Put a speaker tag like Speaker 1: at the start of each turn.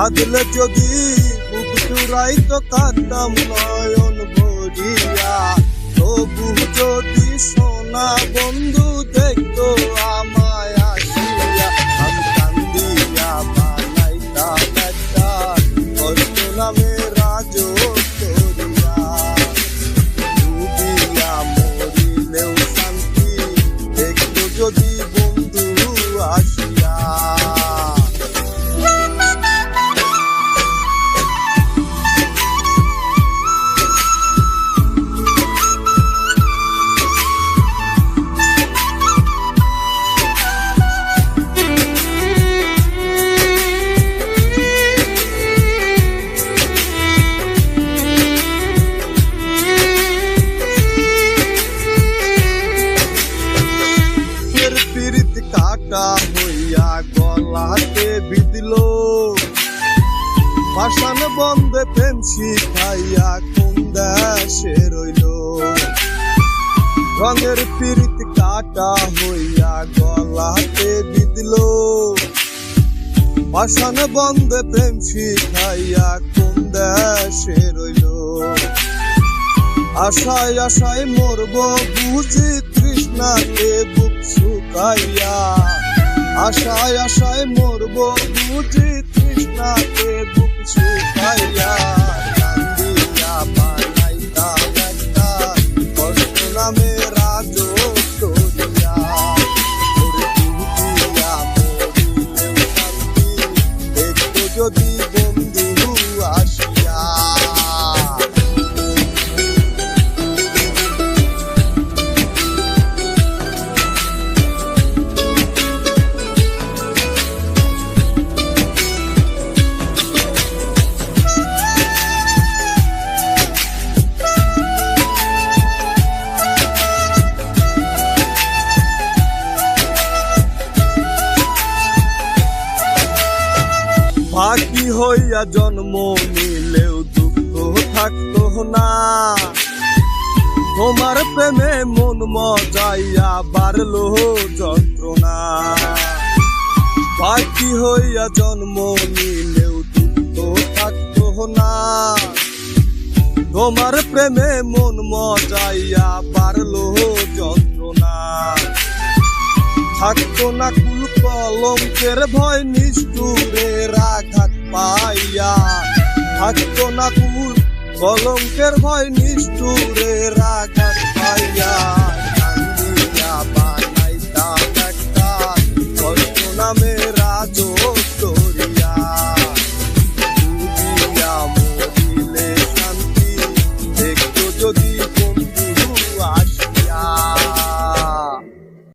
Speaker 1: ভুলে যদি বুক চুরাই তো কাঁদতাম নয়ন ভরিয়া তবু যদি সোনা বন্ধু কাটা হইয়া গলাতে বিদিল ভাষণ বন্ধে প্রেম শিখাইয়া কোন দেশে রইল। রঙের পিরিত কাটা হইয়া গলাতে বিদিল ভাষণ বন্ধে প্রেম শিখাইয়া কোন দেশে রইল। আশায় আশায় মরব বুঝি তৃষ্ণাতে বুক শুকাইয়া আশায় আশায় মরব বুঝি তৃষ্ণাতে বুক শুকাইয়া হইয়া জন্ম নিলেও দুঃখ থাকতো না। তোমার প্রেমে মন মজাইয়া বাড়লো যন্ত্রণা। বাকি হইয়া জন্ম নিলেও দুঃখ থাকতো না। তোমার প্রেমে মন মজাইয়া বাড়লো যন্ত্রণা। থাকতো না কুল কলঙ্কের ভয় নিষ্ঠুরের আঘাত পাইয়া থাকতো না কুল কলঙ্কের ভয় নিষ্ঠুরে আঘাত পাইয়া।